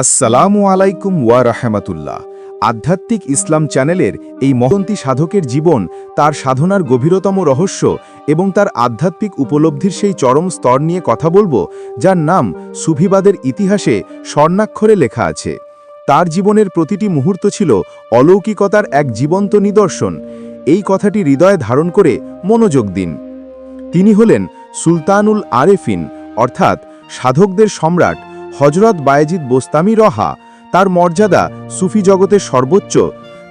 আসসালামু আলাইকুম ওয়া রাহমাতুল্লাহ। আধ্যাত্মিক ইসলাম চ্যানেলের এই মহন্তী সাধকের জীবন, তার সাধনার গভীরতম রহস্য এবং তার আধ্যাত্মিক উপলব্ধির সেই চরম স্তর নিয়ে কথা বলব, যার নাম সুফিবাদের ইতিহাসে স্বর্ণাক্ষরে লেখা আছে। তার জীবনের প্রতিটি মুহূর্ত ছিল অলৌকিকতার এক জীবন্ত নিদর্শন। এই কথাটি হৃদয়ে ধারণ করে মনোযোগ দিন। তিনি হলেন সুলতানুল আরেফিন, অর্থাৎ সাধকদের সম্রাট হজরত বায়েজিদ বোস্তামি রহা তার মর্যাদা সুফি জগতের সর্বোচ্চ।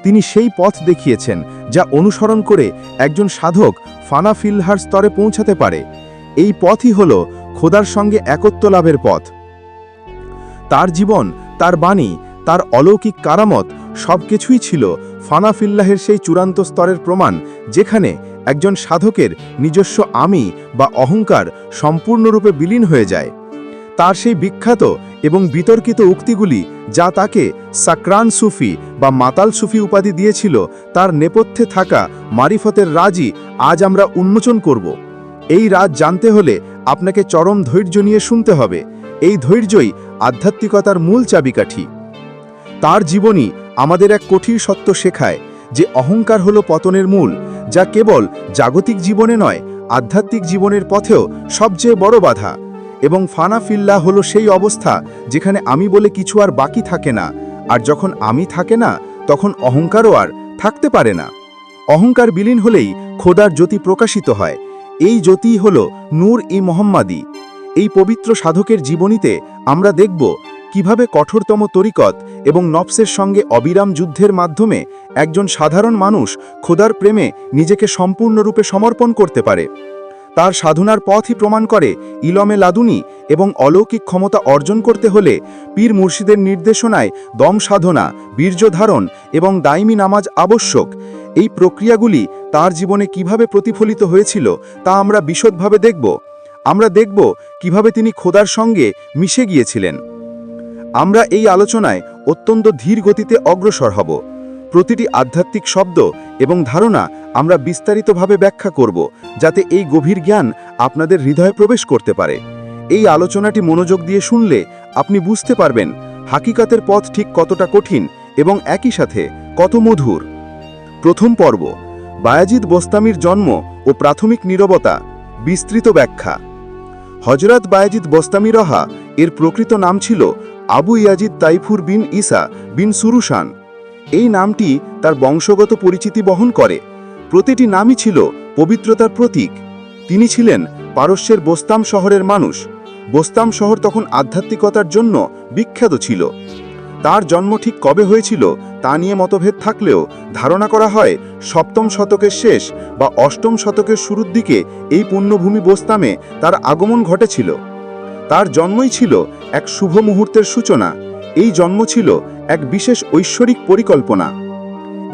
তিনি সেই পথ দেখিয়েছেন যা অনুসরণ করে একজন সাধক ফানা ফিলহার স্তরে পৌঁছাতে পারে। এই পথই হল খোদার সঙ্গে একত্ব লাভের পথ। তার জীবন, তার বাণী, তার অলৌকিক কারামত সবকিছুই ছিল ফানা ফিল্লাহের সেই চূড়ান্ত স্তরের প্রমাণ, যেখানে একজন সাধকের নিজস্ব আমি বা অহংকার সম্পূর্ণরূপে বিলীন হয়ে যায়। তার সেই বিখ্যাত এবং বিতর্কিত উক্তিগুলি যা তাকে সাকরান সুফি বা মাতাল সুফি উপাধি দিয়েছিল, তার নেপথ্যে থাকা মারিফতের রাজই আজ আমরা উন্মোচন করব। এই রাজ জানতে হলে আপনাকে চরম ধৈর্য নিয়ে শুনতে হবে। এই ধৈর্যই আধ্যাত্মিকতার মূল চাবিকাঠি। তার জীবনী আমাদের এক কঠিন সত্য শেখায় যে অহংকার হলো পতনের মূল, যা কেবল জাগতিক জীবনে নয়, আধ্যাত্মিক জীবনের পথেও সবচেয়ে বড় বাধা। এবং ফানা ফিল্লা হলো সেই অবস্থা যেখানে আমি বলে কিছু আর বাকি থাকে না, আর যখন আমি থাকে না, তখন অহংকারও আর থাকতে পারে না। অহংকার বিলীন হলেই খোদার জ্যোতি প্রকাশিত হয়। এই জ্যোতিই হল নূর ই মোহাম্মাদি। এই পবিত্র সাধকের জীবনীতে আমরা দেখব কীভাবে কঠোরতম তরিকত এবং নফসের সঙ্গে অবিরাম যুদ্ধের মাধ্যমে একজন সাধারণ মানুষ খোদার প্রেমে নিজেকে সম্পূর্ণরূপে সমর্পণ করতে পারে। তার সাধনার পথই প্রমাণ করে ইলমে লাদুনি এবং অলৌকিক ক্ষমতা অর্জন করতে হলে পীর মুর্শিদের নির্দেশনায় দম সাধনা, বীর্য ধারণ এবং দাইমি নামাজ আবশ্যক। এই প্রক্রিয়াগুলি তার জীবনে কীভাবে প্রতিফলিত হয়েছিল তা আমরা বিশদভাবে দেখব। আমরা দেখব কীভাবে তিনি খোদার সঙ্গে মিশে গিয়েছিলেন। আমরা এই আলোচনায় অত্যন্ত ধীর গতিতে অগ্রসর হব। প্রতিটি আধ্যাত্মিক শব্দ এবং ধারণা আমরা বিস্তারিতভাবে ব্যাখ্যা করব যাতে এই গভীর জ্ঞান আপনাদের হৃদয়ে প্রবেশ করতে পারে। এই আলোচনাটি মনোযোগ দিয়ে শুনলে আপনি বুঝতে পারবেন হাকিকাতের পথ ঠিক কতটা কঠিন এবং একই সাথে কত মধুর। প্রথম পর্ব, বায়াজিদ বোস্তামির জন্ম ও প্রাথমিক নীরবতা, বিস্তৃত ব্যাখ্যা। হজরত বায়াজিদ বোস্তামি রহা এর প্রকৃত নাম ছিল Abu Yazid Taifur bin Isa bin Surushan. এই নামটি তার বংশগত পরিচিতি বহন করে। প্রতিটি নামই ছিল পবিত্রতার প্রতীক। তিনি ছিলেন পারস্যের বোস্তাম শহরের মানুষ। বোস্তাম শহর তখন আধ্যাত্মিকতার জন্য বিখ্যাত ছিল। তার জন্ম ঠিক কবে হয়েছিল তা নিয়ে মতভেদ থাকলেও ধারণা করা হয় সপ্তম শতকের শেষ বা অষ্টম শতকের শুরুর দিকে এই পুণ্যভূমি বোস্তামে তার আগমন ঘটেছিল। তার জন্মই ছিল এক শুভ মুহূর্তের সূচনা। এই জন্ম ছিল এক বিশেষ ঐশ্বরিক পরিকল্পনা।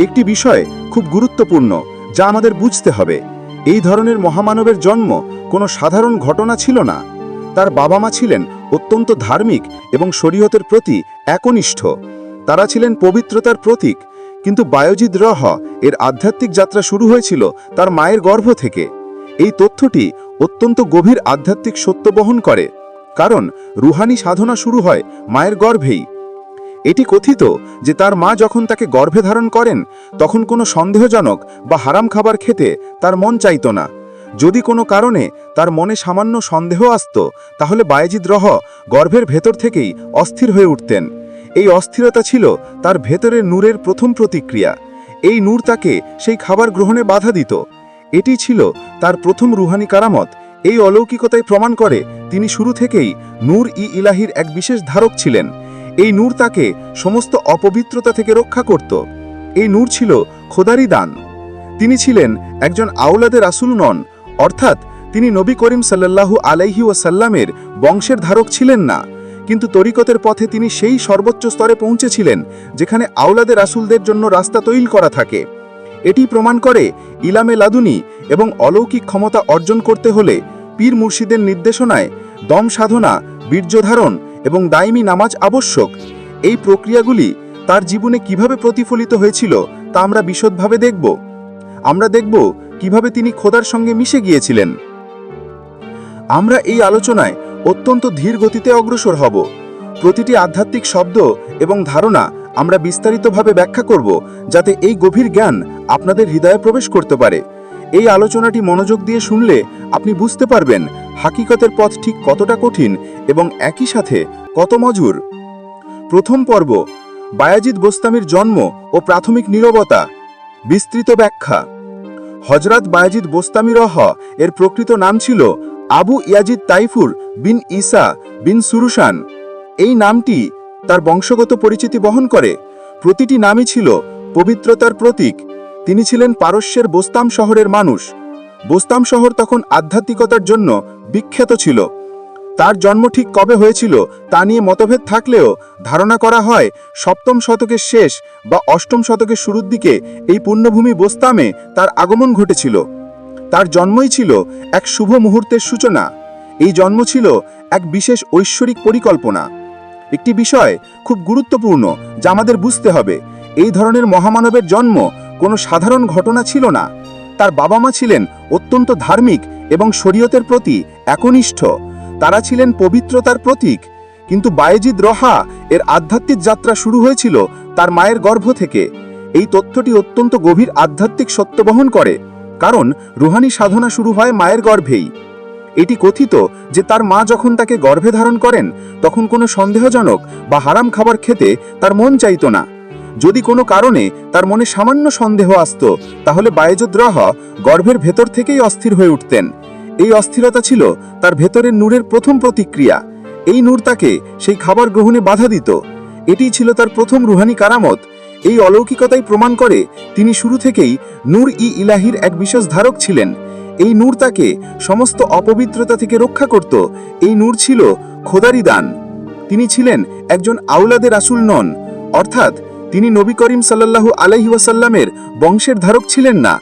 একটি বিষয় খুব গুরুত্বপূর্ণ, যা আমাদের বুঝতে হবে। এই ধরনের মহামানবের জন্ম কোনো সাধারণ ঘটনা ছিল না। তার বাবা মা ছিলেন অত্যন্ত ধার্মিক এবং শরীয়তের প্রতি একনিষ্ঠ। তারা ছিলেন পবিত্রতার প্রতীক, কিন্তু বায়োজিদ রহ এর আধ্যাত্মিক যাত্রা শুরু হয়েছিল তার মায়ের গর্ভ থেকে। এই তথ্যটি অত্যন্ত গভীর আধ্যাত্মিক সত্য বহন করে, কারণ রুহানি সাধনা শুরু হয় মায়ের গর্ভেই। এটি কথিত যে তার মা যখন তাকে গর্ভে ধারণ করেন, তখন কোনো সন্দেহজনক বা হারাম খাবার খেতে তার মন চাইত না। যদি কোনো কারণে তার মনে সামান্য সন্দেহ আসত, তাহলে বায়েজিদ রহ গর্ভের ভেতর থেকেই অস্থির হয়ে উঠতেন। এই অস্থিরতা ছিল তার ভেতরের নূরের প্রথম প্রতিক্রিয়া। এই নূর তাকে সেই খাবার গ্রহণে বাধা দিত। এটি ছিল তার প্রথম রুহানি কারামত। এই অলৌকিকতায় প্রমাণ করে তিনি শুরু থেকেই নূর ই ইলাহির এক বিশেষ ধারক ছিলেন। এই নূর তাকে সমস্ত অপবিত্রতা থেকে রক্ষা করত। এই নূর ছিল খোদারি দান। তিনি ছিলেন একজন আউলাদের রাসুল নন, অর্থাৎ তিনি নবী করিম সাল্লাল্লাহু আলাইহি ওয়াসাল্লামের বংশের ধারক ছিলেন না, কিন্তু তরিকতের পথে তিনি সেই সর্বোচ্চ স্তরে পৌঁছেছিলেন, যেখানে আউলাদের রাসুলদের জন্য রাস্তা তৈল করা থাকে। এটি প্রমাণ করে ইলামে লাদুনি এবং অলৌকিক ক্ষমতা অর্জন করতে হলে পীর মুর্শিদের নির্দেশনায় দম সাধনা বীর্যধারণ এবং দাইমি নামাজ আবশ্যক। এই প্রক্রিয়াগুলি তার জীবনে কীভাবে প্রতিফলিত হয়েছিল তা আমরা বিশদভাবে দেখব। আমরা দেখব কীভাবে তিনি খোদার সঙ্গে মিশে গিয়েছিলেন। আমরা এই আলোচনায় অত্যন্ত ধীর গতিতে অগ্রসর হব। প্রতিটি আধ্যাত্মিক শব্দ এবং ধারণা আমরা বিস্তারিতভাবে ব্যাখ্যা করব যাতে এই গভীর জ্ঞান আপনাদের হৃদয়ে প্রবেশ করতে পারে। এই আলোচনাটি মনোযোগ দিয়ে শুনলে আপনি বুঝতে পারবেন হাকিকতের পথ ঠিক কতটা কঠিন এবং একই সাথে কত মজুর? প্রথম পর্ব, বায়াজিদ বোস্তামির জন্ম ও প্রাথমিক নীরবতা, বিস্তৃত ব্যাখ্যা। হজরত বায়াজিদ বোস্তামি রহ এর প্রকৃত নাম ছিল Abu Yazid Taifur bin Isa bin Surusan এই নামটি তার বংশগত পরিচিতি বহন করে। প্রতিটি নামই ছিল পবিত্রতার প্রতীক। তিনি ছিলেন পারস্যের বোস্তাম শহরের মানুষ। বোস্তাম শহর তখন আধ্যাত্মিকতার জন্য বিখ্যাত ছিল। তার জন্ম ঠিক কবে হয়েছিল তা নিয়ে মতভেদ থাকলেও ধারণা করা হয় সপ্তম শতকের শেষ বা অষ্টম শতকের শুরুর দিকে এই পুণ্যভূমি বোস্তামে তার আগমন ঘটেছিল। তার জন্মই ছিল এক শুভ মুহূর্তের সূচনা। এই জন্ম ছিল এক বিশেষ ঐশ্বরিক পরিকল্পনা। একটি বিষয় খুব গুরুত্বপূর্ণ যা আমাদের বুঝতে হবে। এই ধরনের মহামানবের জন্ম কোনো সাধারণ ঘটনা ছিল না। তার বাবা মা ছিলেন অত্যন্ত ধার্মিক এবং শরীয়তের প্রতি একনিষ্ঠ। তারা ছিলেন পবিত্রতার প্রতীক। কিন্তু বায়েজিদ রহা এর আধ্যাত্মিক যাত্রা শুরু হয়েছিল তার মায়ের গর্ভ থেকে। এই তথ্যটি অত্যন্ত গভীর আধ্যাত্মিক সত্য বহন করে, কারণ রুহানি সাধনা শুরু হয় মায়ের গর্ভেই। এটি কথিত যে তার মা যখন তাকে গর্ভে ধারণ করেন, তখন কোনো সন্দেহজনক বা হারাম খাবার খেতে তার মন চাইত না। যদি কোনো কারণে তার মনে সামান্য সন্দেহ আসত, তাহলে বায়েজুদ্রহ গর্ভের ভেতর থেকেই অস্থির হয়ে উঠতেন। এই অস্থিরতা ছিল তার ভেতরের নূরের প্রথম প্রতিক্রিয়া। এই নূর তাকে সেই খাবার গ্রহণে বাধা দিত। এটিই ছিল তার প্রথম রুহানি কারামত। এই অলৌকিকতাই প্রমাণ করে তিনি শুরু থেকেই নূর ই ইলাহির এক বিশেষ ধারক ছিলেন। এই নূর তাকে সমস্ত অপবিত্রতা থেকে রক্ষা করত। এই নূর ছিল খোদারি দান তিনি ছিলেন একজন আউলাদের আসুল নন, অর্থাৎ তিনি নবী করিম সাল্লাল্লাহু আলাইহি ওয়াসাল্লামের বংশের ধারক ছিলেন না,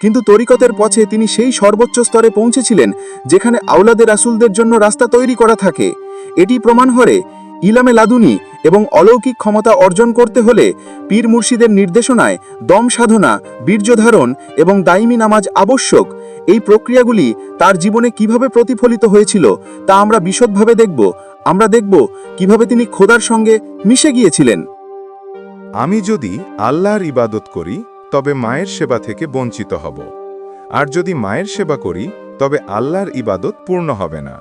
কিন্তু তরিকতের পথে তিনি সেই সর্বোচ্চ স্তরে পৌঁছেছিলেন যেখানে আউলাদের রাসুলদের জন্য রাস্তা তৈরি করা থাকে। এটি প্রমাণ হরে ইলামে লাদুনি এবং অলৌকিক ক্ষমতা অর্জন করতে হলে পীর মুর্শিদের নির্দেশনায় দম সাধনা বীর্যধারণ এবং দাইমি নামাজ আবশ্যক। এই প্রক্রিয়াগুলি তার জীবনে কীভাবে প্রতিফলিত হয়েছিল তা আমরা বিশদভাবে দেখব। আমরা দেখব কীভাবে তিনি খোদার সঙ্গে মিশে গিয়েছিলেন। আমি যদি আল্লাহর ইবাদত করি, তবে মায়ের সেবা থেকে বঞ্চিত হব। আর যদি মায়ের সেবা করি, তবে আল্লাহর ইবাদত পূর্ণ হবে না।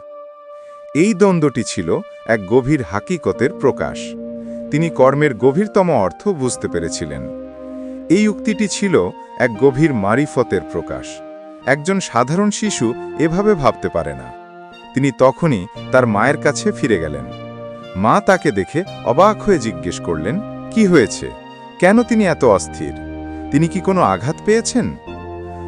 এই দ্বন্দ্বটি ছিল এক গভীর হাকিকতের প্রকাশ। তিনি কর্মের গভীরতম অর্থ বুঝতে পেরেছিলেন। এই উক্তিটি ছিল এক গভীর মারিফতের প্রকাশ। একজন সাধারণ শিশু এভাবে ভাবতে পারে না। তিনি তখনই তার মায়ের কাছে ফিরে গেলেন। মা তাকে দেখে অবাক হয়ে জিজ্ঞেস করলেন কি হয়েছে? কেন তিনি এত অস্থির? তিনি কি কোনো আঘাত পেয়েছেন?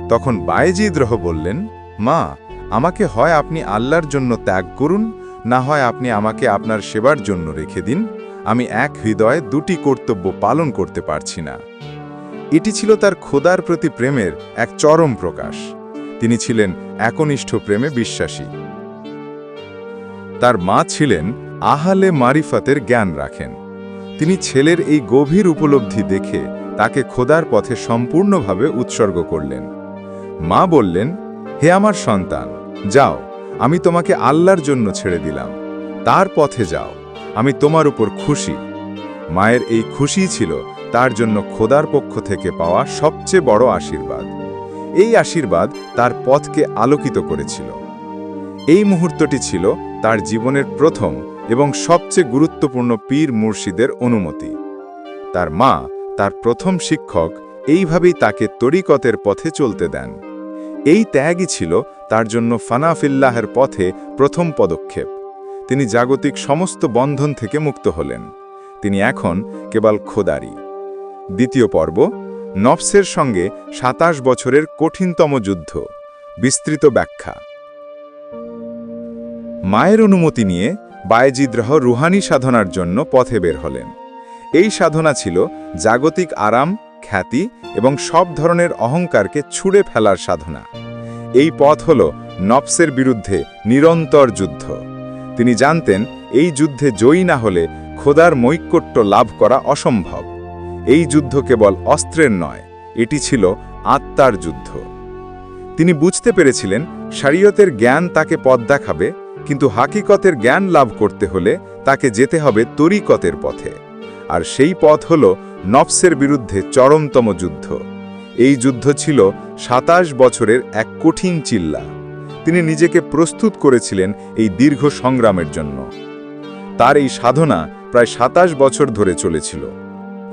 তখন বায়েজিদ রহ বললেন, মা, আমাকে হয় আপনি আল্লাহর জন্য ত্যাগ করুন, না হয় আপনি আমাকে আপনার সেবার জন্য রেখে দিন। আমি এক হৃদয়ে দুটি কর্তব্য পালন করতে পারছি না। এটি ছিল তার খোদার প্রতি প্রেমের এক চরম প্রকাশ। তিনি ছিলেন একনিষ্ঠ প্রেমে বিশ্বাসী। তার মা ছিলেন আহালে মারিফাতের জ্ঞান রাখেন। তিনি ছেলের এই গভীর উপলব্ধি দেখে তাকে খোদার পথে সম্পূর্ণভাবে উৎসর্গ করলেন। মা বললেন, হে আমার সন্তান, যাও, আমি তোমাকে আল্লাহর জন্য ছেড়ে দিলাম। তার পথে যাও, আমি তোমার উপর খুশি। মায়ের এই খুশি ছিল তার জন্য খোদার পক্ষ থেকে পাওয়া সবচেয়ে বড় আশীর্বাদ। এই আশীর্বাদ তার পথকে আলোকিত করেছিল। এই মুহূর্তটি ছিল তার জীবনের প্রথম এবং সবচেয়ে গুরুত্বপূর্ণ পীর মুর্শিদের অনুমতি। তার মা, তার প্রথম শিক্ষক, এইভাবেই তাকে তরিকতের পথে চলতে দেন। এই ত্যাগই ছিল তার জন্য ফানাফিল্লাহের পথে প্রথম পদক্ষেপ। তিনি জাগতিক সমস্ত বন্ধন থেকে মুক্ত হলেন। তিনি এখন কেবল খোদারি। দ্বিতীয় পর্ব, নফসের সঙ্গে সাতাশ বছরের কঠিনতম যুদ্ধ, বিস্তৃত ব্যাখ্যা। মায়ের অনুমতি নিয়ে বায়েজিদ্রহ রুহানি সাধনার জন্য পথে বের হলেন। এই সাধনা ছিল জাগতিক আরাম, খ্যাতি এবং সব ধরনের অহংকারকে ছুঁড়ে ফেলার সাধনা। এই পথ হল নফসের বিরুদ্ধে নিরন্তর যুদ্ধ। তিনি জানতেন, এই যুদ্ধে জয়ী না হলে খোদার মৈকট্য লাভ করা অসম্ভব। এই যুদ্ধ কেবল অস্ত্রের নয়, এটি ছিল আত্মার যুদ্ধ। তিনি বুঝতে পেরেছিলেন, শরীয়তের জ্ঞান তাকে পথ দেখাবে কিন্তু হাকিকতের জ্ঞান লাভ করতে হলে তাকে যেতে হবে তরিকতের পথে। আর সেই পথ হল নফসের বিরুদ্ধে চরমতম যুদ্ধ। এই যুদ্ধ ছিল সাতাশ বছরের এক কঠিন চিল্লা। তিনি নিজেকে প্রস্তুত করেছিলেন এই দীর্ঘ সংগ্রামের জন্য। তার এই সাধনা প্রায় সাতাশ বছর ধরে চলেছিল।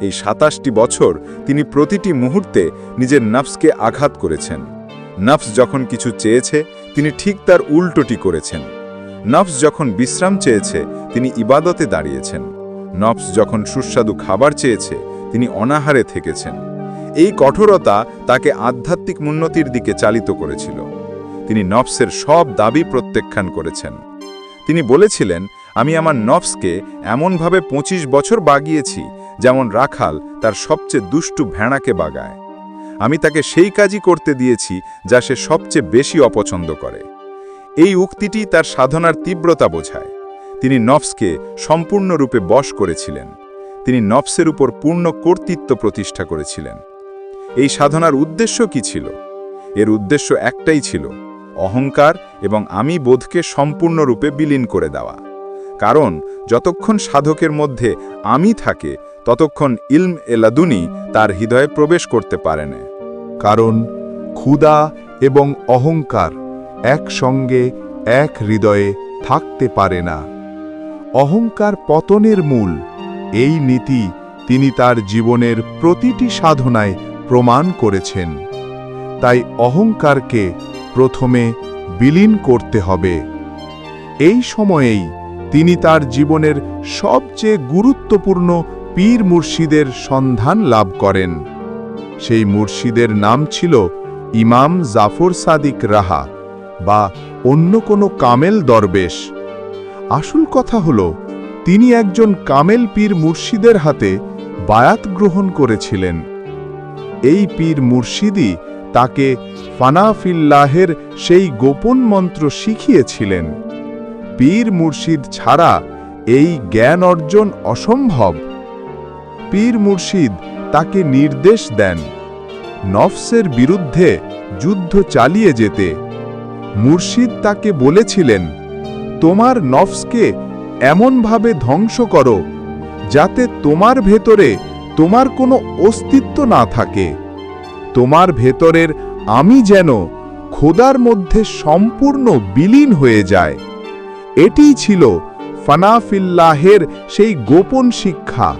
এই সাতাশটি বছর তিনি প্রতিটি মুহূর্তে নিজের নফসকে আঘাত করেছেন। নফস যখন কিছু চেয়েছে, তিনি ঠিক তার উল্টোটি করেছেন। নফস যখন বিশ্রাম চেয়েছে, তিনি ইবাদতে দাঁড়িয়েছেন। নফস যখন সুস্বাদু খাবার চেয়েছে, তিনি অনাহারে থেকেছেন। এই কঠোরতা তাকে আধ্যাত্মিক উন্নতির দিকে চালিত করেছিল। তিনি নফসের সব দাবি প্রত্যাখ্যান করেছেন। তিনি বলেছিলেন, আমি আমার নফসকে এমনভাবে ২৫ বছর বাগিয়েছি, যেমন রাখাল তার সবচেয়ে দুষ্টু ভেড়াকে বাগায়। আমি তাকে সেই কাজই করতে দিয়েছি, যা সে সবচেয়ে বেশি অপছন্দ করে। এই উক্তিটি তার সাধনার তীব্রতা বোঝায়। তিনি নফসকে সম্পূর্ণরূপে বশ করেছিলেন। তিনি নফসের উপর পূর্ণ কর্তৃত্ব প্রতিষ্ঠা করেছিলেন। এই সাধনার উদ্দেশ্য কি ছিল? এর উদ্দেশ্য একটাই ছিল, অহংকার এবং আমি বোধকে সম্পূর্ণরূপে বিলীন করে দেওয়া। কারণ, যতক্ষণ সাধকের মধ্যে আমি থাকে, ততক্ষণ ইলম এলাদুনি তার হৃদয়ে প্রবেশ করতে পারে না। কারণ ক্ষুদা এবং অহংকার একসঙ্গে, এক হৃদয়ে থাকতে পারে না। অহংকার পতনের মূল। এই নীতি তিনি তার জীবনের প্রতিটি সাধনায় প্রমাণ করেছেন। তাই অহংকারকে প্রথমে বিলীন করতে হবে। এই সময়েই তিনি তার জীবনের সবচেয়ে গুরুত্বপূর্ণ পীর মুর্শিদের সন্ধান লাভ করেন। সেই মুর্শিদের নাম ছিল ইমাম জাফর সাদিক রাহা। বা অন্য কোনো কামেল দরবেশ। আসল কথা হল, তিনি একজন কামেল পীর মুর্শিদের হাতে বায়াত গ্রহণ করেছিলেন। এই পীর মুর্শিদই তাকে ফানাফিল্লাহের সেই গোপন মন্ত্র শিখিয়েছিলেন। পীর মুর্শিদ ছাড়া এই জ্ঞান অর্জন অসম্ভব। পীর মুর্শিদ তাকে নির্দেশ দেন, নফসের বিরুদ্ধে যুদ্ধ চালিয়ে যেতে। মুর্শিদ তাকে বলেছিলেন, তোমার নফসকে এমনভাবে ধ্বংস করো, যাতে তোমার ভেতরে তোমার কোনো অস্তিত্ব না থাকে। তোমার ভেতরের আমি যেন খোদার মধ্যে সম্পূর্ণ বিলীন হয়ে যায়। এটিই ছিল ফানাফিল্লাহের সেই গোপন শিক্ষা।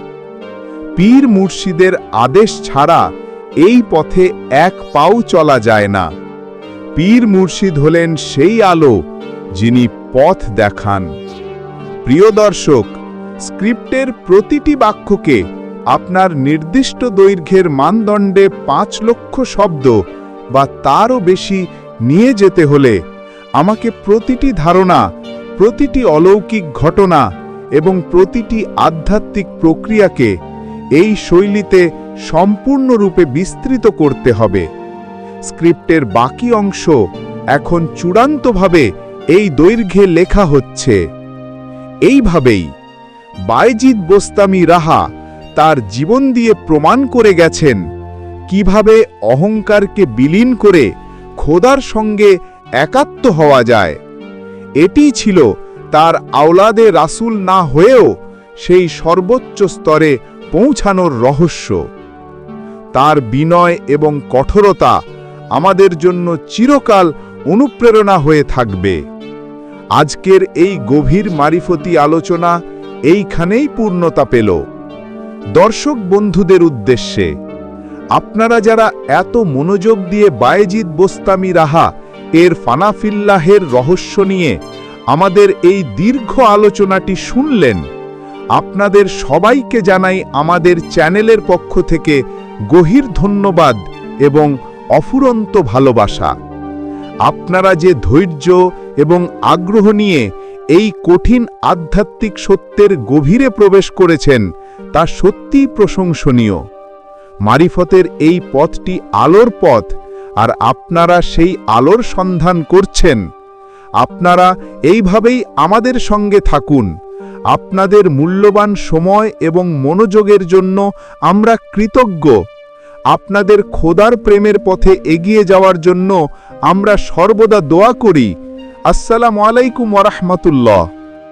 পীর মুর্শিদের আদেশ ছাড়া এই পথে এক পাও চলা যায় না। পীর মুর্শিদ হলেন সেই আলো যিনি পথ দেখান। প্রিয় দর্শক, স্ক্রিপ্টের প্রতিটি বাক্যকে আপনার নির্দিষ্ট দৈর্ঘ্যের মানদণ্ডে পাঁচ লক্ষ শব্দ বা তারও বেশি নিয়ে যেতে হলে আমাকে প্রতিটি ধারণা, প্রতিটি অলৌকিক ঘটনা এবং প্রতিটি আধ্যাত্মিক প্রক্রিয়াকে এই শৈলীতে সম্পূর্ণরূপে বিস্তৃত করতে হবে। স্ক্রিপ্টের বাকি অংশ এখন চূড়ান্তভাবে এই দৈর্ঘ্যে লেখা হচ্ছে। এইভাবেই বাইজিদ বোস্তামি রাহা তার জীবন দিয়ে প্রমাণ করে গেছেন কীভাবে অহংকারকে বিলীন করে খোদার সঙ্গে একাত্ম হওয়া যায়। এটি ছিল তার আওলাদে রাসূল না হয়েও সেই সর্বোচ্চ স্তরে পৌঁছানোর রহস্য। তার বিনয় এবং কঠোরতা আমাদের জন্য চিরকাল অনুপ্রেরণা হয়ে থাকবে। আজকের এই গভীর মারিফতি আলোচনা এইখানেই পূর্ণতা পেল। দর্শক বন্ধুদের উদ্দেশ্যে, আপনারা যারা এত মনোযোগ দিয়ে বায়েজিদ বোস্তামি রাহা এর ফানাফিল্লাহের রহস্য নিয়ে আমাদের এই দীর্ঘ আলোচনাটি শুনলেন, আপনাদের সবাইকে জানাই আমাদের চ্যানেলের পক্ষ থেকে গভীর ধন্যবাদ এবং অফুরন্ত ভালোবাসা। আপনারা যে ধৈর্য এবং আগ্রহ নিয়ে এই কঠিন আধ্যাত্মিক সত্যের গভীরে প্রবেশ করেছেন, তা সত্যিই প্রশংসনীয়। মারিফতের এই পথটি আলোর পথ, আর আপনারা সেই আলোর সন্ধান করছেন। আপনারা এইভাবেই আমাদের সঙ্গে থাকুন। আপনাদের মূল্যবান সময় এবং মনোযোগের জন্য আমরা কৃতজ্ঞ। আপনাদের খোদার প্রেমের পথে এগিয়ে যাওয়ার জন্য আমরা সর্বদা দোয়া করি। আসসালামু আলাইকুম ওরহমতুল্লাহ